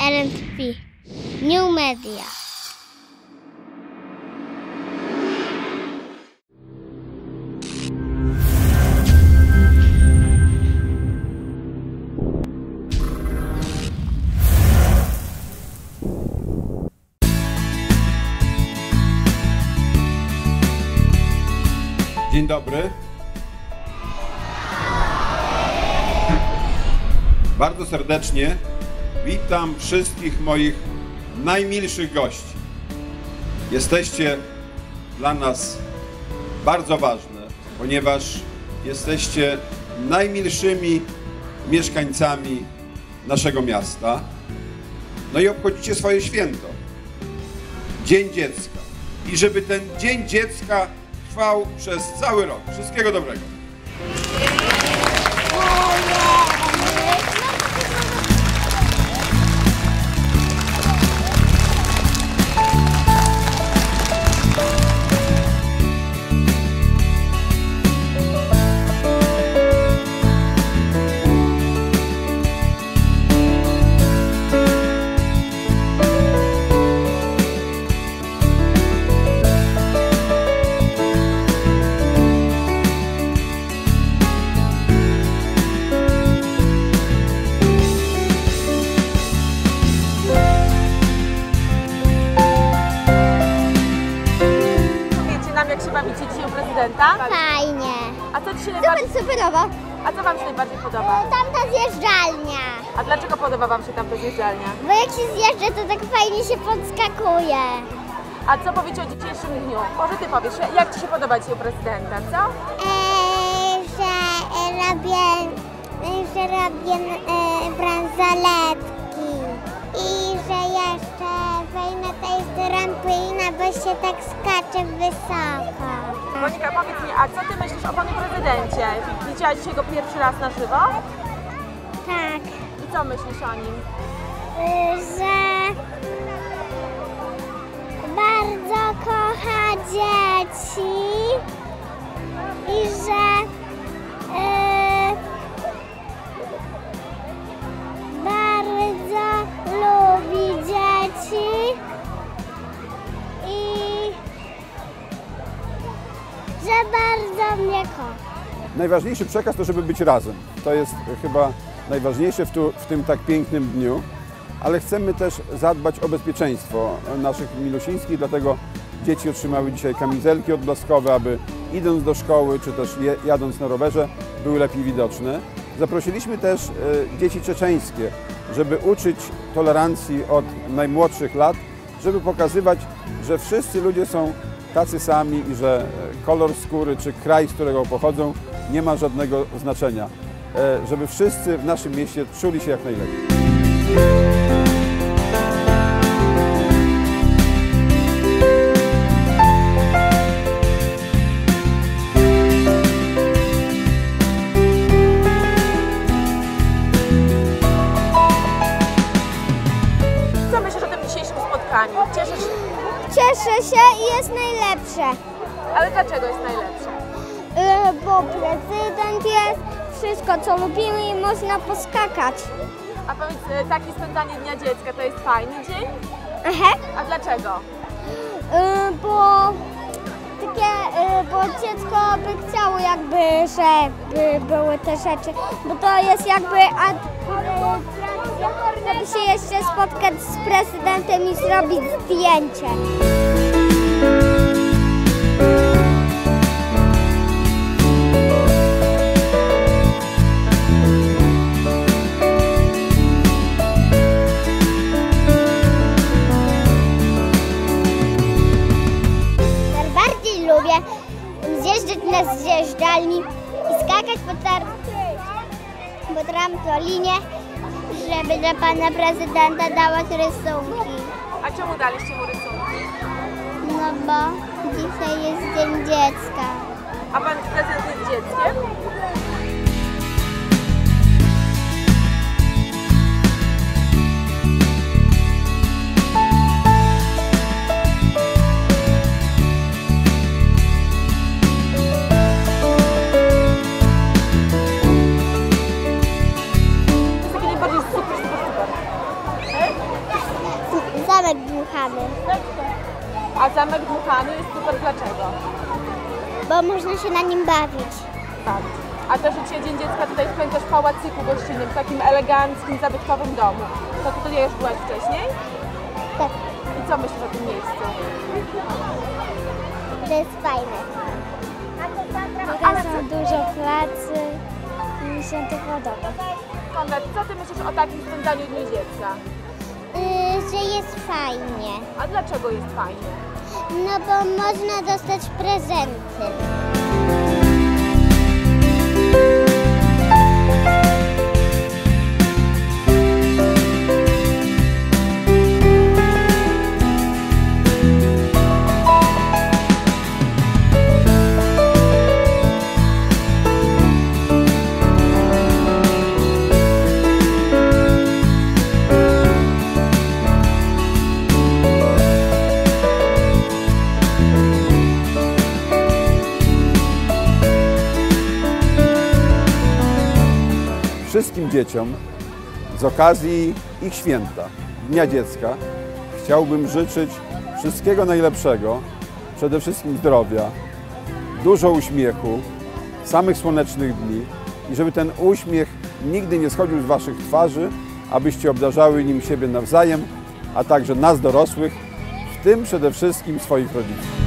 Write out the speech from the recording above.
LNP. New Media. Dzień dobry. Bardzo serdecznie witam wszystkich moich najmilszych gości. Jesteście dla nas bardzo ważne, ponieważ jesteście najmilszymi mieszkańcami naszego miasta. No i obchodzicie swoje święto. Dzień Dziecka. I żeby ten Dzień Dziecka trwał przez cały rok. Wszystkiego dobrego. Się u prezydenta. Fajnie. A co Ci się najbardziej, Super, superowo. a co Wam się najbardziej podoba? Tamta zjeżdżalnia. A dlaczego podoba Wam się tamta zjeżdżalnia? Bo jak się zjeżdża, to tak fajnie się podskakuje. A co powiecie o dzisiejszym dniu? Może Ty powiesz, jak Ci się podoba dzisiaj u prezydenta, co? Eee, że robię, że robię e, bransoletki się tak skacze wysoko. Monika, powiedz mi, a co Ty myślisz o Panu Prezydencie? Widziałaś dzisiaj go pierwszy raz na żywo? Tak, I co myślisz o nim? Najważniejszy przekaz to, żeby być razem. To jest chyba najważniejsze w, tu, w tym tak pięknym dniu, ale chcemy też zadbać o bezpieczeństwo naszych milusińskich, dlatego dzieci otrzymały dzisiaj kamizelki odblaskowe, aby idąc do szkoły, czy też jadąc na rowerze, były lepiej widoczne. Zaprosiliśmy też e, dzieci czeczeńskie, żeby uczyć tolerancji od najmłodszych lat, żeby pokazywać, że wszyscy ludzie są tacy sami i że e, kolor skóry czy kraj, z którego pochodzą, nie ma żadnego znaczenia. E, Żeby wszyscy w naszym mieście czuli się jak najlepiej. Co myślisz o tym dzisiejszym spotkaniu? Się? Cieszę się i jest najlepsze. Ale dlaczego jest najlepsze? Y, bo prezydent jest, wszystko co lubimy i można poskakać. A powiedz, e, takie spędzanie Dnia Dziecka to jest fajny dzień? Aha. A dlaczego? Y, bo takie, bo dziecko by chciało jakby, żeby były te rzeczy, bo to jest jakby ad, żeby się jeszcze spotkać z prezydentem i zrobić zdjęcie. Najbardziej lubię zjeżdżać na zjeżdżalni i skakać po, tar- po trampolinie, żeby dla pana prezydenta dawać rysunki. A czemu daliście mu rysunki? No bo dzisiaj jest Dzień Dziecka. A Pan prezydent jest dzieckiem? Dmuchany, A zamek dmuchany jest super dlaczego? bo można się na nim bawić. Tak. A też dzisiaj Dzień Dziecka tutaj spędzasz w pałacyku gościnnym, w takim eleganckim, zabytkowym domu. To ty tutaj już byłaś wcześniej? Tak, I co myślisz o tym miejscu? to jest fajne. Są dużo pracy i mi się to podoba. Konrad, co ty myślisz o takim spędzaniu Dnia Dziecka? Y, że jest fajnie, A dlaczego jest fajnie? no bo można dostać prezenty. Wszystkim dzieciom z okazji ich święta, Dnia Dziecka, chciałbym życzyć wszystkiego najlepszego, przede wszystkim zdrowia, dużo uśmiechu, samych słonecznych dni i żeby ten uśmiech nigdy nie schodził z Waszych twarzy, abyście obdarzały nim siebie nawzajem, a także nas dorosłych, w tym przede wszystkim swoich rodziców.